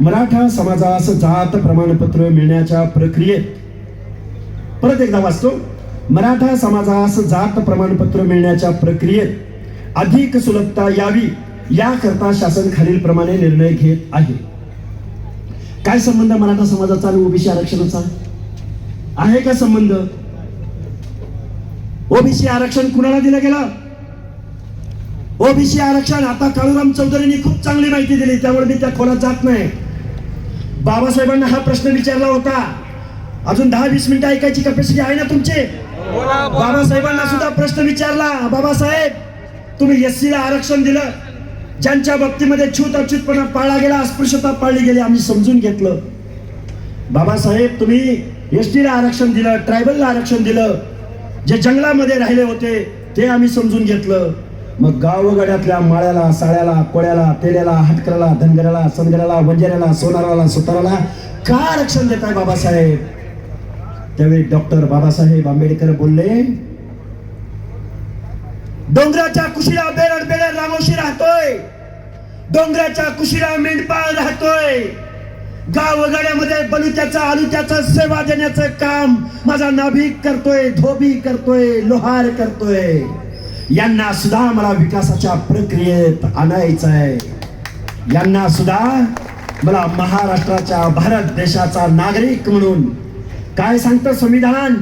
मराठा समाजास जात प्रमाणपत्र मिळण्याच्या प्रक्रियेत. परत एकदा वाचतो. मराठा समाजास जात प्रमाणपत्र मिळण्याच्या प्रक्रियेत अधिक सुलभता यावी याकरता शासन खालील प्रमाणे निर्णय घेत आहे. काय संबंध मराठा समाजाचा आणि ओबीसी आरक्षणाचा? आहे का संबंध? ओबीसी आरक्षण कुणाला दिलं गेलं? ओबीसी आरक्षण आता काळूराम चौधरींनी खूप चांगली माहिती दिली त्यामुळे मी त्या खोलात जात नाही. बाबासाहेबांना हा प्रश्न विचारला होता. अजून दहा वीस मिनिटं ऐकायची कॅपॅसिटी आहे ना तुमचे? बाबासाहेबांना सुद्धा प्रश्न विचारला. बाबासाहेब तुम्ही एस ला आरक्षण दिलं. ज्यांच्या बाबतीमध्ये छूत अच्युतपणा पाळला गेला अस्पृश्यता पाळली गेली आम्ही समजून घेतलं. बाबासाहेब तुम्ही एस ला आरक्षण दिलं ट्रायबलला आरक्षण दिलं. जे जंगलामध्ये राहिले होते ते आम्ही समजून घेतलं. मग गावगड्यातल्या माळ्याला साळ्याला कोळ्याला तेल्याला हटकऱ्याला धनगऱ्याला सनगऱ्याला वंजाऱ्याला सोनाराला सुताराला का आरक्षण देताय बाबासाहेब? त्यावेळी डॉक्टर बाबासाहेब आंबेडकर बोलले डोंगराच्या कुशीला बेरड बेरड रामोशी राहतोय. डोंगराच्या कुशीला मेंढपाळ राहतोय. गावगाड्यामध्ये बलुत्याचं आलुत्याचं सेवा देण्याचं काम माझा नाभिक करतोय धोबी करतोय लोहार करतोय. यांना सुद्धा मला विकासाच्या प्रक्रियेत आणायचं आहे यांना सुद्धा मला महाराष्ट्राच्या भारत देशाचा नागरिक म्हणून काय सांगतं संविधान?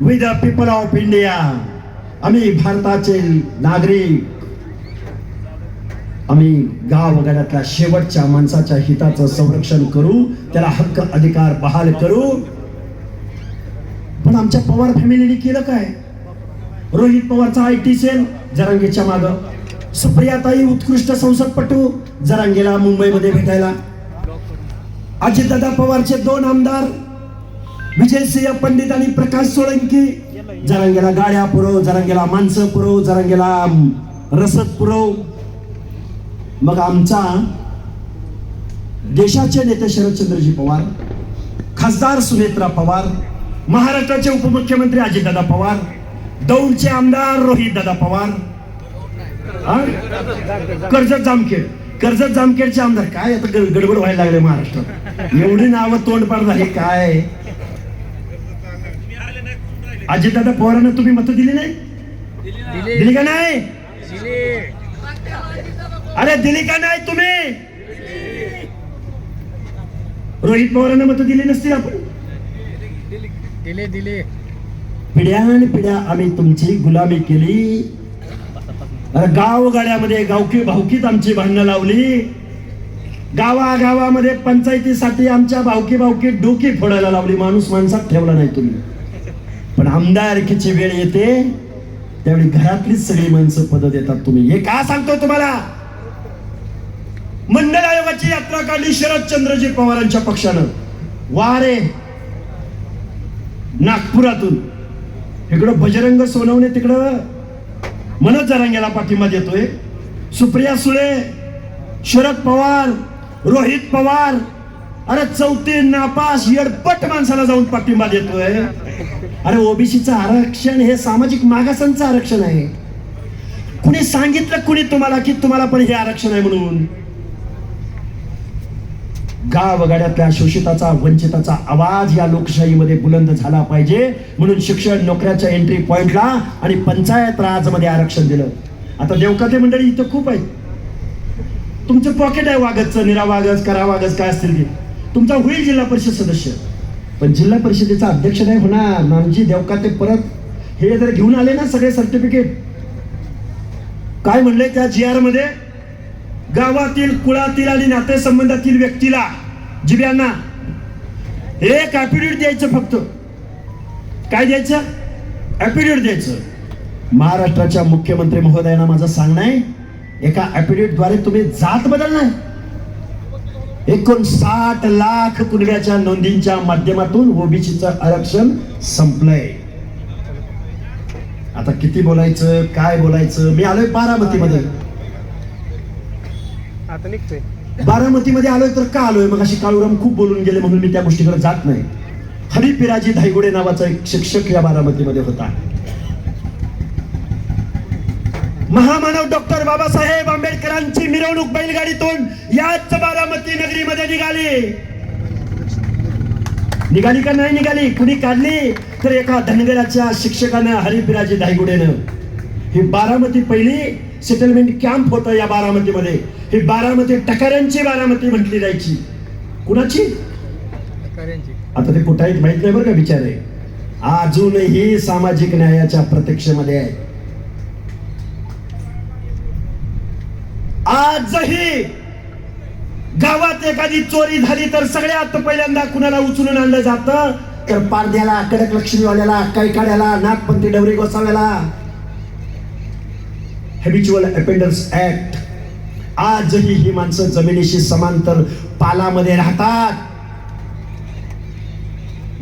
With the people of India आम्ही भारताचे नागरिक. आम्ही गाव शेवटच्या माणसाच्या हिताचं संरक्षण करू त्याला हक्क अधिकार बहाल करू. पण आमच्या पवार फॅमिलीने केलं काय? रोहित पवारचा आय टी सेल जरांगेच्या माग. सुप्रियाताई उत्कृष्ट संसदपटू जरांगेला मुंबईमध्ये भेटायला. अजितदादा पवारचे दोन आमदार विजयसिंह पंडित आणि प्रकाश सोळंकी. जरांगेला गाड्या पुरव जरांगेला माणसं पुरव जरांगेला रसद पुरव. मग आमचा देशाचे नेते शरदचंद्रजी पवार खासदार सुनेत्रा पवार महाराष्ट्राचे उपमुख्यमंत्री अजितदादा पवार दौंडचे आमदार रोहित दादा पवार. कर्जत जामखेड. कर्जत जामखेडचे आमदार. काय आता गडबड व्हायला लागले महाराष्ट्रात? एवढी नावं तोंडपाड झाली. काय? अजितदादा पवारांना तुम्ही मत दिली नाही? दिली का नाही? अरे दिली का नाही तुम्ही? रोहित पवारांना मत दिली नसतील आपण? दिले दिले. पिढ्यान पिढ्या आम्ही तुमची गुलामी केली. गावगाड्यामध्ये गाव गाड्यामध्ये गावकी भावकीत आमची भांडणं लावली. गावागावामध्ये पंचायतीसाठी आमच्या भावकी भावकी डोकी फोडायला लावली. माणूस माणसात ठेवला नाही तुम्ही. पण आमदारकीची वेळ येते त्यावेळी घरातलीच सगळी माणसं पद देतात तुम्ही. हे का सांगतो तुम्हाला? मंडल आयोगाची यात्रा काढली शरदचंद्रजी पवारांच्या पक्षानं. वारे. नागपुरातून. इकडं बजरंग सोनवणे तिकडं मनोज जरांगेला पाठिंबा देतोय. सुप्रिया सुळे शरद पवार रोहित पवार अरे चौथी नापास येडपट माणसाला जाऊन पाठिंबा देतोय. अरे ओबीसीचं आरक्षण हे सामाजिक मागासांचं आरक्षण आहे. कुणी सांगितलं कुणी तुम्हाला की तुम्हाला पण हे आरक्षण आहे म्हणून? गावगाड्यातल्या शोषिताचा वंचिताचा आवाज या लोकशाहीमध्ये बुलंद झाला पाहिजे. म्हणून शिक्षण नोकऱ्याच्या एंट्री पॉइंटला आणि पंचायत राजमध्ये आरक्षण दिलं. आता देवकाते मंडळी इथं खूप आहेत. तुमचं पॉकेट आहे वागजचं निरा वागज करा वागज काय असतील ते. तुमचा होईल जिल्हा परिषद सदस्य. पण जिल्हा परिषदेचा अध्यक्ष नाही होणार. नामजी देवकाते परत हे जर घेऊन आले ना सगळे सर्टिफिकेट काय म्हणले त्या जी आरमध्ये? गावातील कुळातील आणि नातेसंबंधातील व्यक्तीला जिब्यांना एक ऍपिड्यूट द्यायचं फक्त. काय द्यायचं? ऍपिड्यूट द्यायचं. महाराष्ट्राच्या मुख्यमंत्री महोदयांना माझं सांगणं आहे एका ऍपिड्यूटद्वारे तुम्ही जात बदलणार. एकोणसाठ लाख कुणब्याच्या नोंदींच्या माध्यमातून ओबीसीचं आरक्षण संपलंय. आता किती बोलायचं काय बोलायचं? मी आलोय बारामतीमध्ये. आता निघतोय. बारामतीमध्ये आलोय तर का आलोय? मग अशी काळूराम खूप बोलून गेले म्हणून मी त्या गोष्टीकडे जात नाही. हरिपिराजी धायगुडे नावाचा एक शिक्षक या बारामतीमध्ये होता. महामानव डॉक्टर बाबासाहेब आंबेडकरांची मिरवणूक बैलगाडीतून याच बारामती नगरीमध्ये निघाली. निघाली का नाही निघाली? कुणी काढली? तर एका धनगराच्या शिक्षकानं हरिपिराजी धायगुडेनं. ही बारामती पहिली सेटलमेंट कॅम्प होतं या बारामतीमध्ये. ही बारामती टकाऱ्यांची बारामती म्हटली जायची. कुणाची? आता ते कुठे आहेत माहीत नाही बरं का बिचारे. अजूनही सामाजिक न्यायाच्या प्रत्यक्षमध्ये आहे आजही गावात एखादी चोरी झाली तर सगळ्यात पहिल्यांदा कुणाला उचलून आणलं जातं? तर पारद्याला कडक लक्ष्मीवाल्याला कैकाड्याला नागपंथी डवरी गोसाव्याला. हॅबिच्युअल अपेंडन्स ऍक्ट आजही ही माणसं जमिनीशी समांतर पालामध्ये राहतात.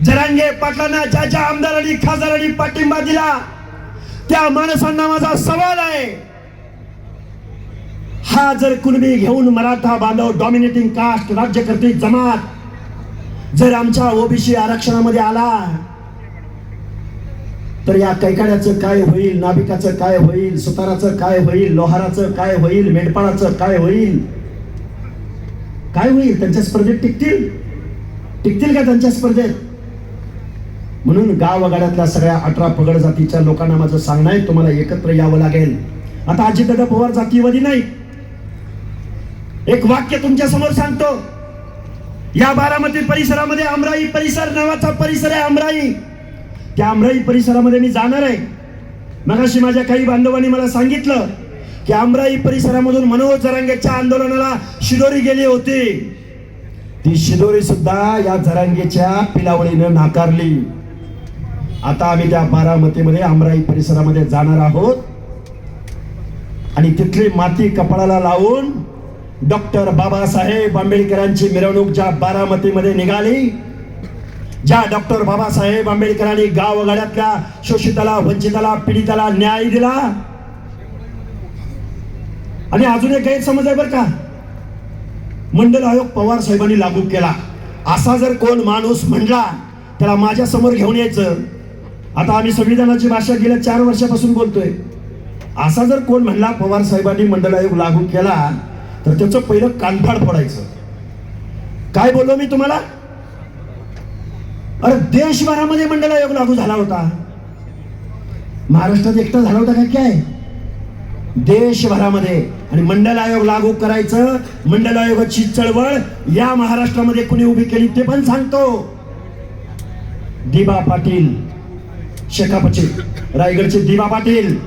जरांगे पाटलांना ज्या ज्या आमदारांनी खासदारांनी पाठिंबा दिला त्या माणसांना माझा सवाल आहे. हा जर कुणबी घेऊन मराठा बांधव डॉमिनेटिंग कास्ट राज्यकर्ते जमात जर आमच्या ओबीसी आरक्षणामध्ये आला तर या कैकाड्याचं काय होईल नाभिकाचं काय होईल सुताराचं काय होईल लोहाराचं काय होईल मेंढपाळाचं काय होईल? काय होईल? त्यांच्या स्पर्धेत टिकतील? टिकतील का त्यांच्या स्पर्धेत? म्हणून गावगाड्यातल्या सगळ्या अठरा पगड जातीच्या लोकांना माझं सांगणं आहे तुम्हाला एकत्र यावं लागेल. आता अजितदादा पवार जातीवादी नाही. एक वाक्य तुमच्यासमोर सांगतो. या बारामती परिसरामध्ये अमराई परिसर नावाचा परिसर आहे अमराई. त्या अमराई परिसरामध्ये मी जाणार आहे. मगाशी माझ्या काही बांधवांनी मला सांगितलं की अमराई परिसरामधून मनोहर जरांगेच्या आंदोलनाला शिदोरी गेली होती. ती शिदोरी सुद्धा या जरांगेच्या पिलावळीनं नाकारली. आता आम्ही त्या बारामतीमध्ये अमराई परिसरामध्ये जाणार आहोत. आणि तिथली माती कपाळाला लावून डॉक्टर बाबासाहेब आंबेडकरांची मिरवणूक ज्या बारामतीमध्ये निघाली ज्या डॉक्टर बाबासाहेब आंबेडकरांनी गावगाड्यातल्या शोषिताला वंचिताला पीडिताला न्याय दिला? आणि अजून एक गैरसमज आहे बरं का. मंडल आयोग पवार साहेबांनी लागू केला. असा जर कोण माणूस म्हणला त्याला माझ्यासमोर घेऊन यायचं. आता आम्ही संविधानाची भाषा गेल्या चार वर्षापासून बोलतोय. असा जर कोण म्हणला पवार साहेबांनी मंडल आयोग लागू केला तर त्याचं पहिलं कानफाड फोडायचं. काय बोललो मी तुम्हाला? अरे देशभरामध्ये मंडल आयोग लागू झाला होता. महाराष्ट्रात एकटा झाला होता काय काय? देशभरामध्ये. आणि मंडल आयोग लागू करायचं मंडल आयोगाची चळवळ या महाराष्ट्रामध्ये कुणी उभी केली ते पण सांगतो. दिबा पाटील. शेकापचे. रायगडचे दिबा पाटील.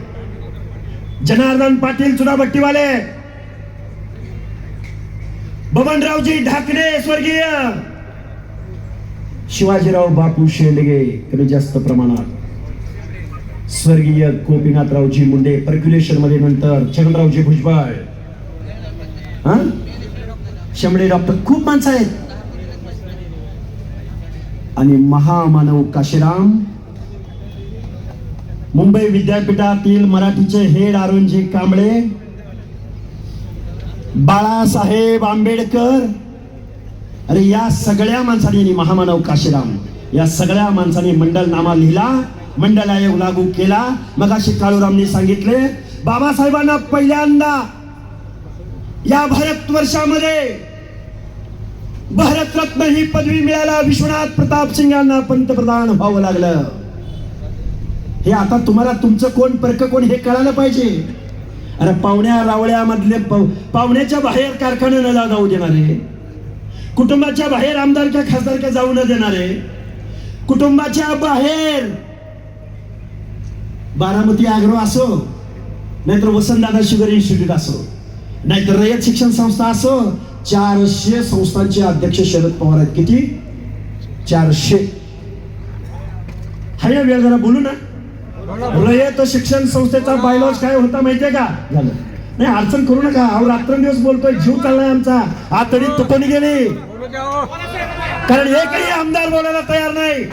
जनार्दन पाटील चुनाभट्टीवाले बबनरावजी ढाकणे स्वर्गीय. शिवाजीराव बापू शेंडगे कमी जास्त प्रमाणात. स्वर्गीय गोपीनाथरावजी मुंडे पर्क्युलेशनमध्ये नंतर छगनरावजी भुजबळ. हा? शेंबडे डॉक्टर खूप माणसं आहेत. आणि महामानव काशीराम. मुंबई विद्यापीठातील मराठीचे हेड आरुणजी कांबळे. बाळासाहेब आंबेडकर. अरे या सगळ्या माणसांनी महामानव काशीराम या सगळ्या माणसांनी मंडल नामा लिहिला मंडल आयोग लागू केला. मगाशी काळूरामनी सांगितले बाबासाहेबांना पहिल्यांदा या भारत वर्षामध्ये भारतरत्न ही पदवी मिळायला विश्वनाथ प्रताप सिंग यांना पंतप्रधान व्हावं लागलं. हे आता तुम्हाला तुमचं कोण परक कोण हे कळायला पाहिजे. अरे पाहुण्या रावळ्यामधले पाव- पाहुण्याच्या बाहेर कारखान्याला जाऊ देणारे. कुटुंबाच्या बाहेर आमदारच्या खासदारच्या जाऊ न देणारे कुटुंबाच्या बाहेर बारामती आग्रो असो नाहीतर वसंतदादा शुगर इन्स्टिट्यूट असो नाहीतर रयत शिक्षण संस्था असो चारशे संस्थांचे अध्यक्ष शरद पवार आहेत. किती? चारशे. हाय वेळ जरा बोलू ना. रयत शिक्षण संस्थेचा बायलॉज काय होता माहितीये का? झालं. नाही अडचण करू नका. अहो रात्रंदिवस बोलतोय जीव चाललाय आमचा. आतडी तुटून गेली हो. कारण एकही आमदार बोलायला तयार नाही.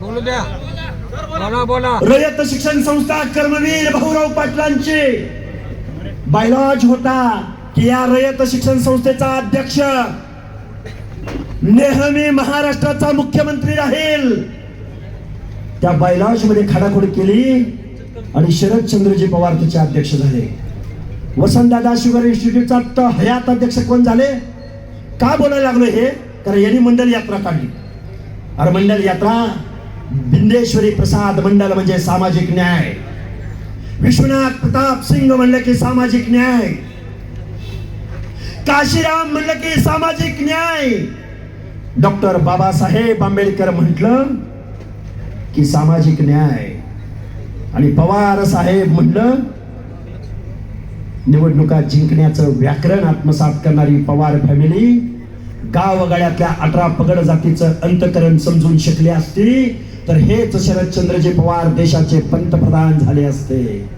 बोलू द्या. बोला बोला. रयत शिक्षण संस्था कर्मवीर भाऊराव पाटलांची. बायलॉज होता की या रयत शिक्षण संस्थेचा अध्यक्ष. नेहमी महाराष्ट्राचा मुख्यमंत्री राहील. त्या बायलॉजमध्ये खाडाखोड केली आणि शरदचंद्रजी पवार त्याचे अध्यक्ष झाले. वसंतदादा शुगर इन्स्टिट्यूटचा हयात अध्यक्ष कोण झाले? का बोलायला लागलो हे? कारण यांनी मंडल यात्रा काढली. अरे मंडल यात्रा बिंदेश्वरी प्रसाद मंडल म्हणजे सामाजिक न्याय. विश्वनाथ प्रताप सिंग म्हणलं की सामाजिक न्याय. काशीराम म्हणलं की सामाजिक न्याय. डॉक्टर बाबासाहेब आंबेडकर म्हटलं की सामाजिक न्याय. आणि पवार साहेब म्हटलं निवडणुका जिंकण्याचं व्याकरण आत्मसात करणारी पवार फॅमिली गावगाड्यातल्या अठरा पगड जातीचं अंतकरण समजून शिकले असती तर हेच शरदचंद्रजी पवार देशाचे पंतप्रधान झाले असते.